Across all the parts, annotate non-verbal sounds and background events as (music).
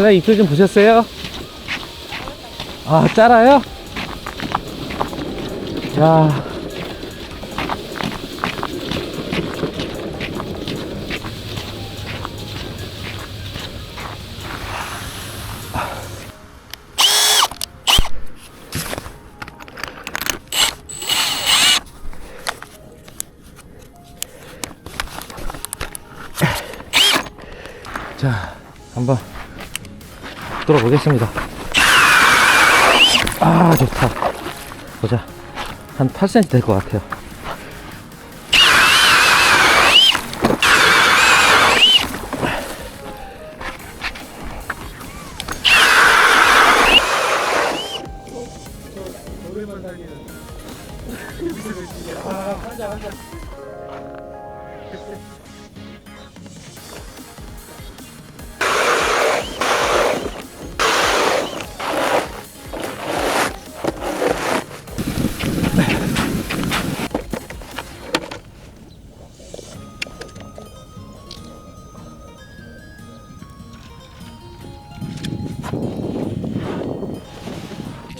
사장님 입질 좀 보셨어요? 아, 짜라요? 야. 자, 한번 돌아보겠습니다. 아, 좋다. 보자. 한 8cm 될 것 같아요.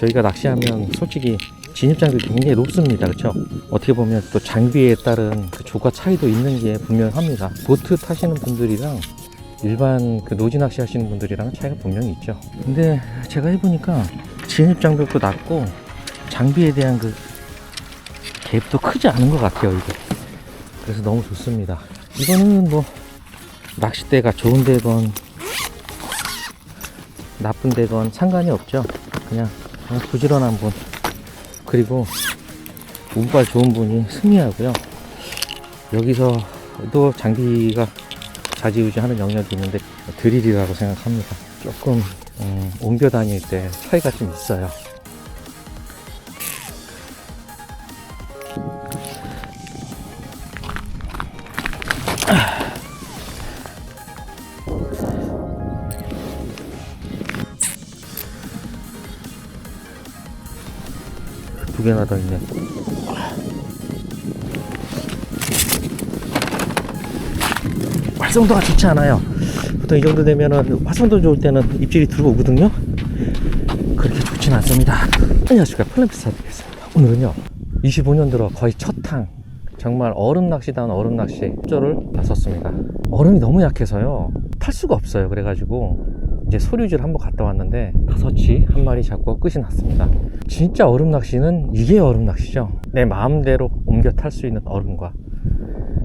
저희가 낚시하면 솔직히 진입 장비 굉장히 높습니다. 그렇죠? 어떻게 보면 또 장비에 따른 그 조과 차이도 있는 게 분명합니다. 보트 타시는 분들이랑 일반 그 노지 낚시 하시는 분들이랑 차이가 분명히 있죠. 근데 제가 해보니까 진입 장벽도 낮고 장비에 대한 그 갭도 크지 않은 것 같아요. 이게. 그래서 너무 좋습니다. 이거는 뭐 낚싯대가 좋은 데건 나쁜 데건 상관이 없죠. 그냥 부지런한 분. 그리고 운빨 좋은 분이 승리하고요. 여기서도 장비가 좌지우지하는 영역이 있는데 드릴이라고 생각합니다. 조금 음, 옮겨 다닐 때 차이가 좀 있어요 더 있네 활성도가 좋지 않아요. 보통 이 정도 되면은 활성도 좋을 때는 입질이 들어오거든요. 그렇게 좋진 않습니다. 안녕하십니까. 플랜피사 되겠습니다. 오늘은요 25년 들어 거의 첫탕 정말 얼음 낚시다운 얼음 낚시 조를 나섰습니다. 얼음이 너무 약해서요 탈 수가 없어요. 그래가지고 이제 소류지를 한번 갔다 왔는데 다섯치 한 마리 잡고 끝이 났습니다 진짜 얼음 낚시는 이게 얼음 낚시죠. 내 마음대로 옮겨 탈 수 있는 얼음과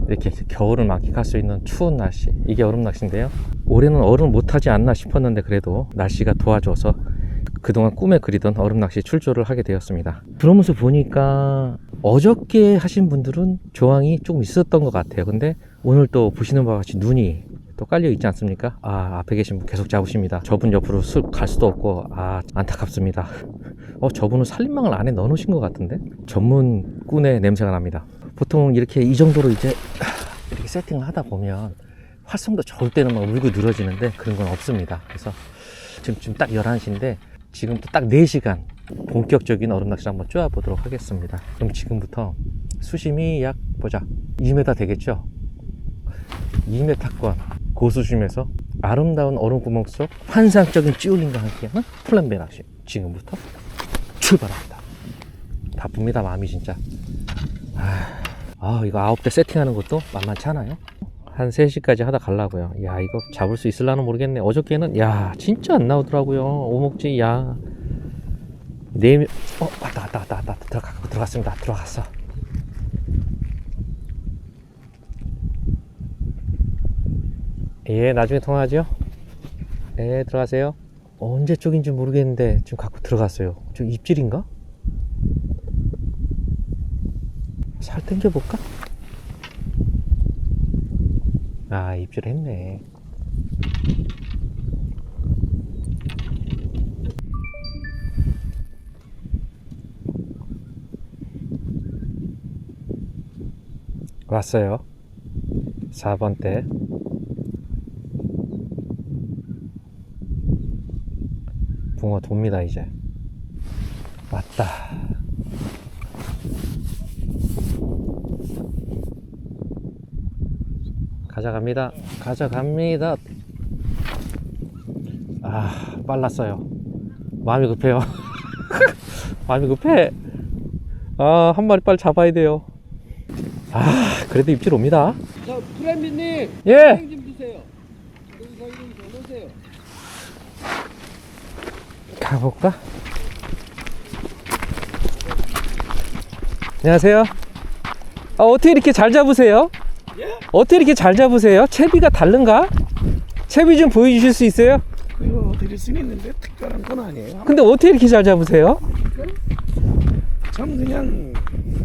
이렇게 겨울을 만끽할 수 있는 추운 날씨 이게 얼음 낚시인데요. 올해는 얼음 못하지 않나 싶었는데 그래도 날씨가 도와줘서 그동안 꿈에 그리던 얼음 낚시 출조를 하게 되었습니다. 그러면서 보니까 어저께 하신 분들은 조항이 조금 있었던 것 같아요. 근데 오늘 또 보시는 바와 같이 눈이 또 깔려 있지 않습니까? 아 앞에 계신 분 계속 잡으십니다. 저분 옆으로 쑥 갈 수도 없고 아 안타깝습니다. (laughs) 어 저분은 살림망을 안에 넣어 놓으신 것 같은데? 전문 꾼의 냄새가 납니다. 보통 이렇게 이 정도로 이제 (sighs) 이렇게 세팅을 하다 보면 활성도 좋을 때는 막 울고 늘어지는데 그런 건 없습니다. 그래서 지금 지금 딱 11시인데 지금부터 딱 4시간 본격적인 얼음 낚시를 한번 쪼아 보도록 하겠습니다. 그럼 지금부터 수심이 약 보자. 2m 되겠죠? 2m권 고수심에서 아름다운 얼음구멍 속 환상적인 찌울림과 함께하는 플랜베 낚시. 지금부터 출발합니다. 바쁩니다 마음이 진짜. 아, 아 이거 아홉 대 세팅하는 것도 만만치 않아요. 한 3시까지 하다 갈라고요. 야 이거 잡을 수 있을라나 모르겠네. 어저께는 야 진짜 안 나오더라고요. 오목지 야. 네명 어 왔다 왔다 왔다 왔다. 들어가 들어갔습니다. 들어갔어 예, 나중에 통화하죠. 예, 들어가세요. 언제 쪽인지 모르겠는데 지금 갖고 들어갔어요. 저 입질인가? 살 땡겨볼까? 아, 입질했네. 왔어요. 4번 때. 붕어 돕니다 이제 왔다 가져갑니다 가져갑니다 아 아, 빨랐어요. 마음이 급해요. (laughs) 마음이 급해. 아, 한 마리 빨리 잡아야 돼요. 아, 그래도 입질 옵니다. 자, 프렌비님 예. 사인 좀 주세요. 여기서 이름 좀 넣으세요. 가볼까? 안녕하세요. 아, 어떻게 이렇게 잘 잡으세요? 예? 어떻게 이렇게 잘 잡으세요? 채비가 다른가? 채비 좀 보여주실 수 있어요? 그거 드릴 수는 있는데 특별한 건 아니에요. 근데 어떻게 이렇게 잘 잡으세요? 참 그냥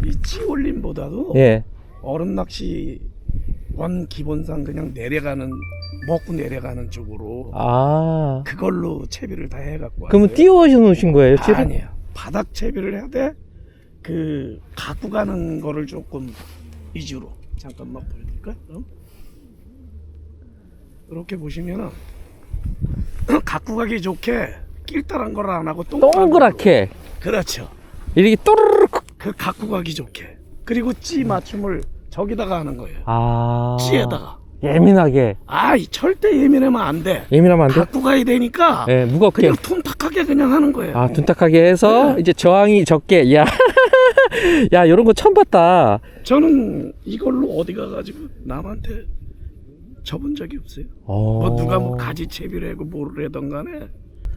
이 찌올림보다도 예. 얼음 낚시 원 기본상 그냥 내려가는 먹고 내려가는 쪽으로 아. 그걸로 채비를 다 해갖고 그러면 왔어요. 띄워 놓으신 거예요, 찌를? 아니에요. 바닥 채비를 해야 돼. 그 갖고 가는 거를 조금 위주로 잠깐만 보여드릴까? 그럼 이렇게 보시면은 (clears throat) 갖고 가기 좋게 낄따란 걸 안 하고 동그랗게 동그랗게. 그렇죠. 이렇게 또르르 그 갖고 가기 좋게 그리고 찌 맞춤을 저기다가 하는 거예요. 아. 찌에다가 예민하게. 아이 절대 예민하면 안 돼. 예민하면 안 돼? 갖고 가야 되니까 예, 무겁게. 그냥 tun탁하게 그냥 하는 거예요. 아, 둔탁하게 해서 네. 이제 저항이 적게. 야. (laughs) 야, 요런 거 처음 봤다. 저는 이걸로 어디 가가지고 남한테 접은 적이 없어요. 어. 뭐 누가 뭐 가지 채비를 하고 뭐를 하던 간에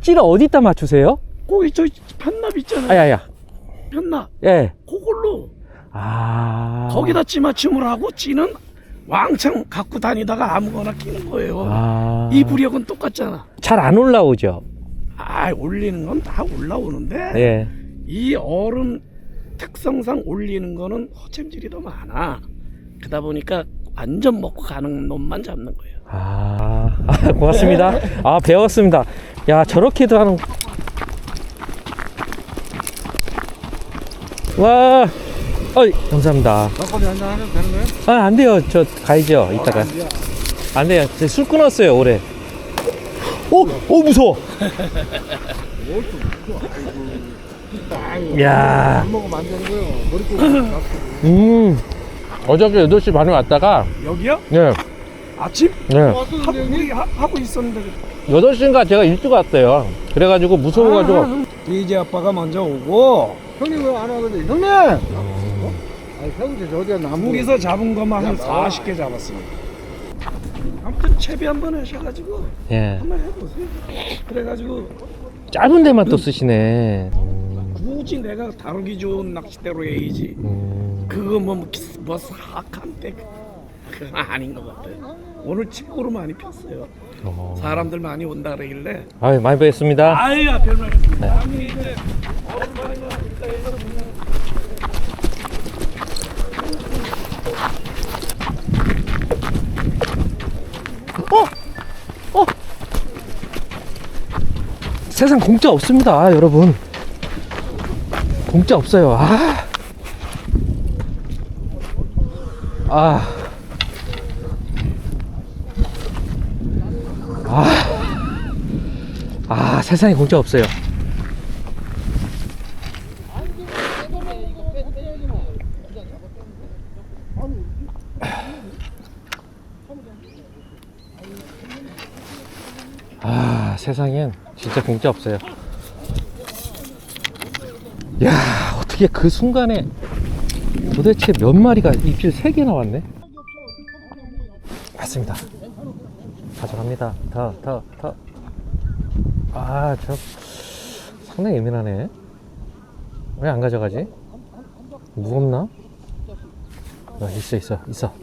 찌를 어디다 맞추세요? 거기 저 편납 있잖아요. 아 야 야. 편납 예. 그걸로 아. 거기다 찌 맞춤을 하고 찌는 왕창 갖고 다니다가 아무거나 끼는 거예요. 아. 이 부력은 똑같잖아. 잘 안 올라오죠. 아 올리는 건 다 올라오는데 예. 이 얼음 특성상 올리는 거는 허챔질이 더 많아. 그러다 보니까 완전 먹고 가는 놈만 잡는 거예요. 아, 아, (laughs) 고맙습니다. 아, 배웠습니다. 야, 저렇게도 하는. 와, 어이, 감사합니다. 막걸리 한잔 하면 되는 거예요? 아, 안 돼요. 저 가야죠, 이따가. 안 돼요. 저술 끊었어요, 올해. 오, 오, 무서워. 야, 먹으면 안 되는 거예요. 머리띠 (laughs) 음, 어저께 8시 반에 왔다가, 여기요? 네, 아침? 네. 하고, 우리 하, 하고 있었는데 8시인가 제가 일찍 왔어요. 그래가지고 무서워가지고, 이제 아빠가 먼저 오고 형님 왜안 하거든? 형님! 아니 형님 저 어디가 나무 물에서 잡은 것만 한 40개 잡았습니다. 아무튼 채비 한번 하셔가지고 예. 한번 해보세요. 그래가지고 짧은 데만 또 쓰시네. 굳이 내가 다루기 좋은 낚싯대로 해야지. 음, 그거 뭐, 뭐, 기- 뭐 사악한 때 그건 아닌 것 같아요. 오늘 최고로 많이 폈어요. 어. 사람들 많이 온다 그러길래 아유, 많이 뵙겠습니다. 아유야 별 말씀입니다. 아니 이제 얼음 많이 해서 그냥 세상 공짜 없습니다, 여러분. 공짜 없어요. 아. 아. 아. 아, 세상에 공짜 없어요. 아, 세상엔 진짜 공짜 없어요. 야, 어떻게 그 순간에 도대체 몇 마리가 입질 3개 나왔네? 맞습니다. 가져갑니다. 더, 더, 더. 아, 저 상당히 예민하네. 왜 안 가져가지? 무겁나? 어, 있어, 있어, 있어.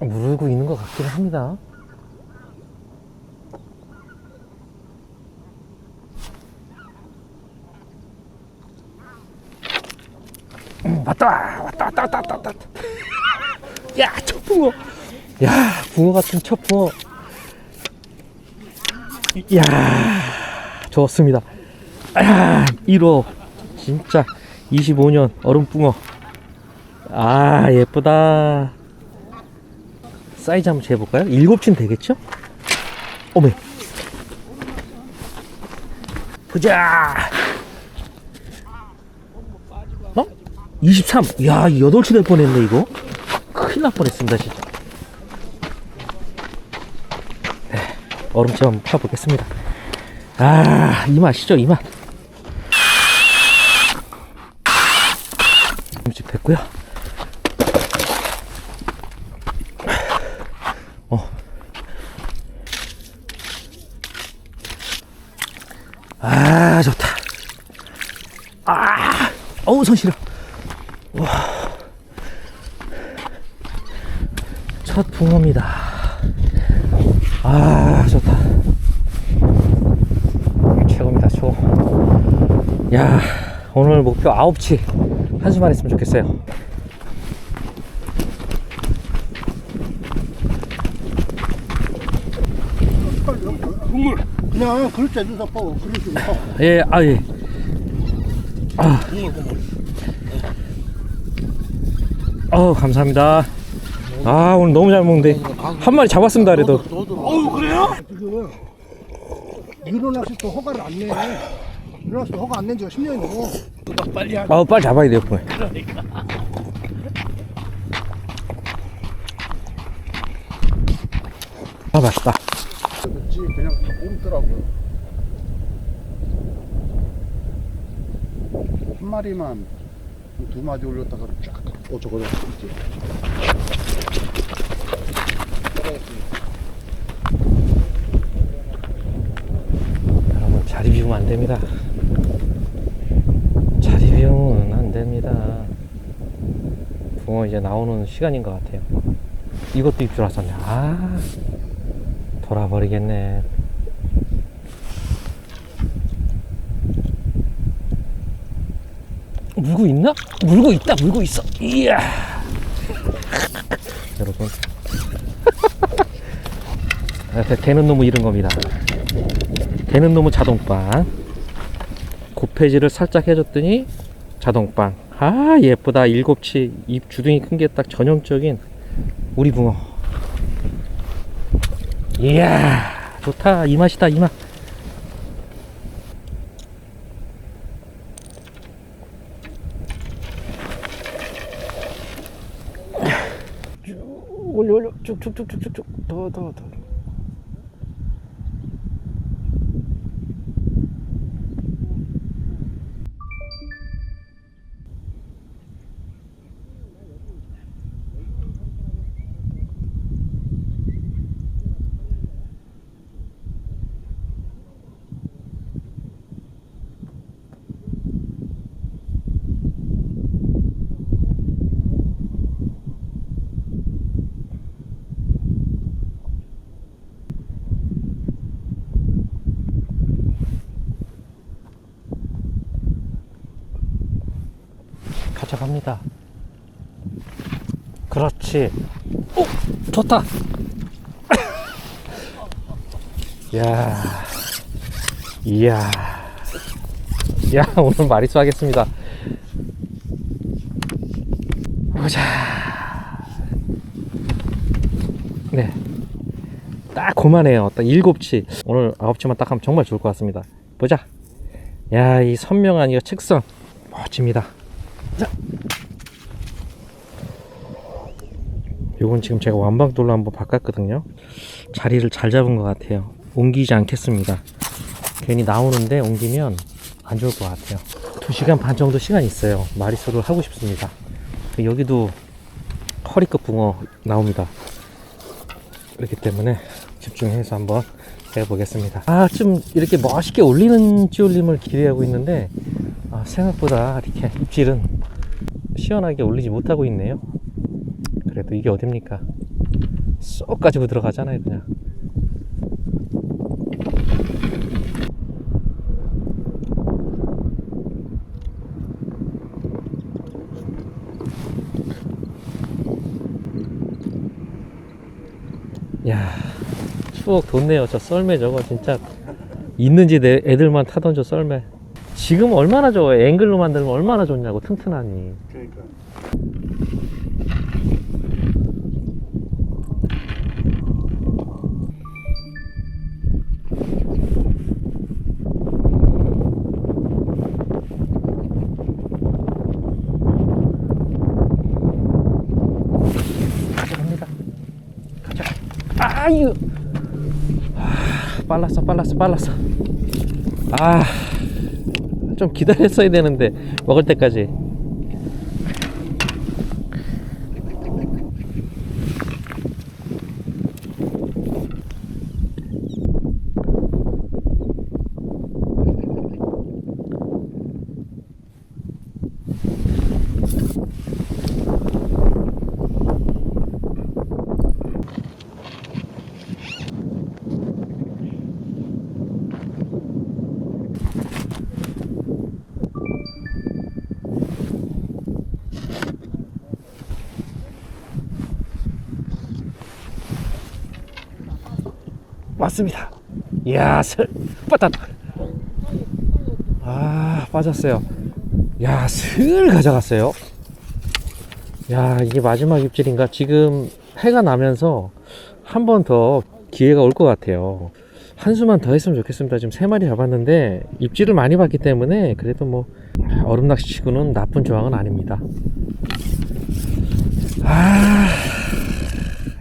물고 있는 것 같긴 합니다. 음, 왔다! 왔다 왔다 왔다 왔다 왔다. 야 첫붕어. 야 붕어 같은 첫붕어. 야 좋습니다. 아 1호. 진짜. 25년 얼음붕어. 아 예쁘다 사이즈 한번 재볼까요? 일곱쯤 되겠죠? 어머 보자 어? 23 야, 8치 될 뻔했네 이거 큰일 날 뻔했습니다 진짜 네, 얼음채 펴보겠습니다. 아, 이 맛이죠, 이 맛. 손 시려. 와. 첫 붕어입니다. 아, 좋다. 최고입니다, 최고. 야, 오늘 목표 9치. 한수만 했으면 좋겠어요. 국물 그냥 그릇에 넣어서 뻐 그릇으로 예, 아, 예. 아. 어우, 감사합니다. 아, 오늘 너무 잘 먹는데. 한 마리 잡았습니다, 그래도. 어우 그래요? 지금 유로낚시 또 허가를 안 내 유로낚시 허가 안 낸 지가 10년이 넘어 빨리 아, 빨리 잡아야 돼요, 뭐. 그러니까 아, 맛있다. 그렇지 그냥 옮더라고요 한 마리만 두 마디 올렸다가 쫙 어 저거다 있지 여러분, 자리 비우면 안 됩니다. 자리 비우면 안 됩니다. 붕어 이제 나오는 시간인 것 같아요. 이것도 입줄 왔었네. 아, 돌아버리겠네. 물고 있나? 물고 있다, 물고 있어. 이야. 여러분. 아, 되는 놈은 이런 겁니다. 되는 놈은 자동빵. 고패지를 살짝 해줬더니 자동빵. 아, 예쁘다. 일곱치. 입 주둥이 큰 게 딱 전형적인 우리 붕어. 이야, 좋다. 이 맛이다, 이 맛. 올려, 올려. 쭉쭉쭉쭉쭉. 더, 더, 더. 가져갑니다. 그렇지. 오, 좋다. (coughs) 야, 이야, 야 오늘 마리수 하겠습니다. 보자. 네, 딱 그만해요. 딱 일곱치. 오늘 아홉치만 딱 하면 정말 좋을 것 같습니다. 보자. 야, 이 선명한 이 책성 멋집니다. 요건 지금 제가 완방돌로 한번 바꿨거든요. 자리를 잘 잡은 것 같아요. 옮기지 않겠습니다. 괜히 나오는데 옮기면 안 좋을 것 같아요. 2시간 반 정도 시간 있어요. 마리수를 하고 싶습니다. 여기도 허리끝 붕어 나옵니다. 그렇기 때문에 집중해서 한번 해보겠습니다. 아 좀 이렇게 멋있게 올리는 찌올림을 기대하고 있는데 아, 생각보다 이렇게 입질은 시원하게 올리지 못하고 있네요. 그래도 이게 어딥니까? 쏙 가지고 들어가잖아요 그냥. 야 추억 돋네요 저 썰매 저거 진짜. 있는지 내 애들만 타던 저 썰매 지금 얼마나 좋아요 앵글로 만들면 얼마나 좋냐고 튼튼하니 그러니까. 가져. 아유. 아, 빨랐어 빨랐어 빨랐어 아 좀 기다렸어야 되는데 먹을 때까지 맞습니다. 이야, 슬, 빠졌다. 아, 빠졌어요. 야, 슬 가져갔어요. 야, 이게 마지막 입질인가? 지금 해가 나면서 한 번 더 기회가 올 것 같아요. 한 수만 더 했으면 좋겠습니다. 지금 세 마리 잡았는데 입질을 많이 받기 때문에 그래도 뭐 얼음 낚시 치고는 나쁜 조항은 아닙니다. 아,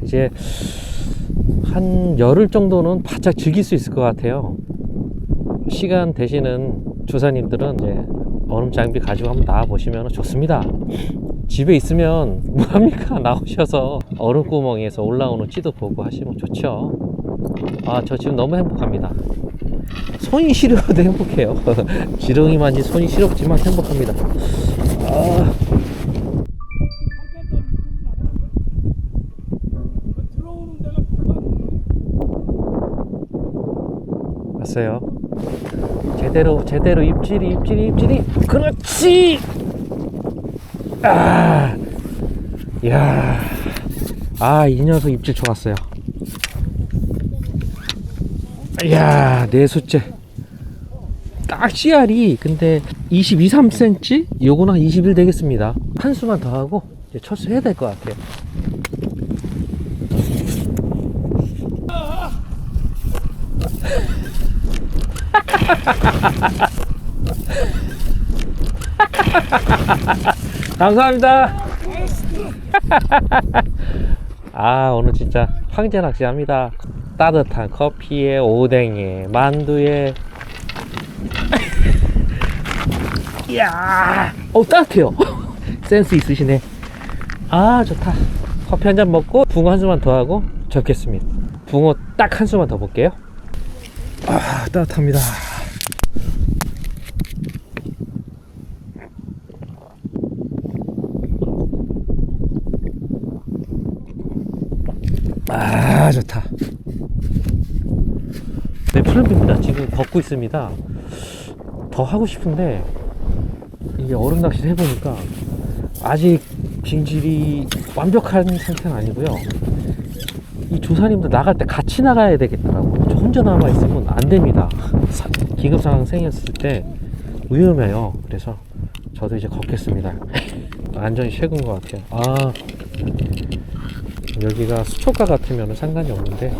이제 한 열흘 정도는 바짝 즐길 수 있을 것 같아요. 시간 되시는 조사님들은 이제 얼음 장비 가지고 한번 나와 보시면 좋습니다. 집에 있으면 (laughs) 뭐합니까? 나오셔서 얼음 구멍에서 올라오는 찌도 보고 하시면 좋죠. 아, 저 지금 너무 행복합니다. 손이 시려도 행복해요. (laughs) 지렁이 만지 손이 시렵지만 행복합니다. 아, 왔어요. 제대로 제대로 입질이 입질이 입질이 그렇지. 아, 야, 아이 녀석 입질 좋았어요. 야, 네 수째. 딱 씨알이 근데 22, 3cm? 요거는 한 21 되겠습니다. 한 수만 더 하고 이제 철수 해야 될 것 같아요. (laughs) 감사합니다. (laughs) 아 오늘 진짜 황제 낚시합니다. 따뜻한 커피에 오뎅에 만두에. (laughs) 이야. 어 따뜻해요. 센스 있으시네. 아 좋다. 커피 한 잔 먹고 붕어 한 수만 더 하고 접겠습니다. 붕어 딱 한 수만 더 볼게요. 아 따뜻합니다 아 좋다 네 걷고 있습니다. 더 하고 싶은데 이게 얼음 낚시를 해보니까 아직 빙질이 완벽한 상태는 아니고요. 이 조사님들 나갈 때 같이 나가야 되겠더라고요. 저 혼자 남아 있으면 안 됩니다. 사- 기급 상황 생겼을 때 위험해요. 그래서 저도 이제 걷겠습니다. (laughs) 안전이 최고인 것 같아요. 아 여기가 수초가 같으면 상관이 없는데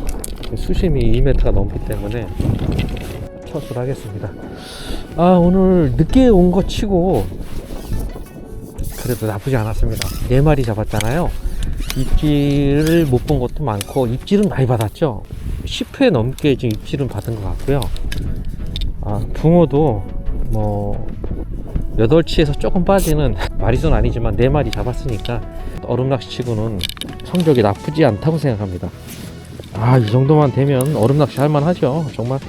수심이 2m가 넘기 때문에 첫수를 하겠습니다. 아 오늘 늦게 온 거 치고 그래도 나쁘지 않았습니다. 네 마리 잡았잖아요. 입질을 못 본 것도 많고 입질은 많이 받았죠. 10회 넘게 지금 입질은 받은 것 같고요. 아 붕어도 뭐 8치에서 조금 빠지는 마리수는 아니지만 4마리 잡았으니까 얼음 낚시 치고는 성적이 나쁘지 않다고 생각합니다. 아, 이 정도만 되면 얼음 낚시 할만 하죠. 정말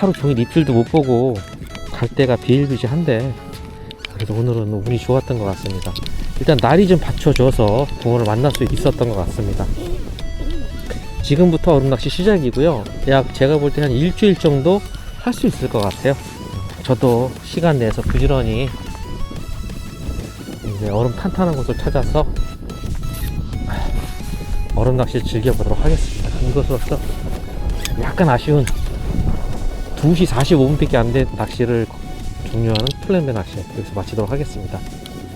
하루 종일 입질도 못 보고 갈 때가 비일비재한데 그래도 오늘은 운이 좋았던 것 같습니다. 일단 날이 좀 받쳐줘서 붕어를 만날 수 있었던 것 같습니다. 지금부터 얼음 낚시 시작이고요. 약 제가 볼 때 한 일주일 정도 할 수 있을 것 같아요. 저도 시간 내서 부지런히 이제 얼음 탄탄한 곳을 찾아서 얼음 낚시를 즐겨보도록 하겠습니다. 이것으로서 약간 아쉬운 2시 45분밖에 안 된 낚시를 종료하는 플랜배 낚시 여기서 마치도록 하겠습니다.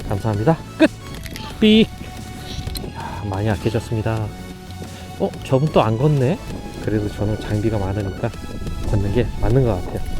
감사합니다. 끝! 삑! 많이 약해졌습니다. 어? 저분 또 안 걷네? 그래도 저는 장비가 많으니까 걷는 게 맞는 것 같아요.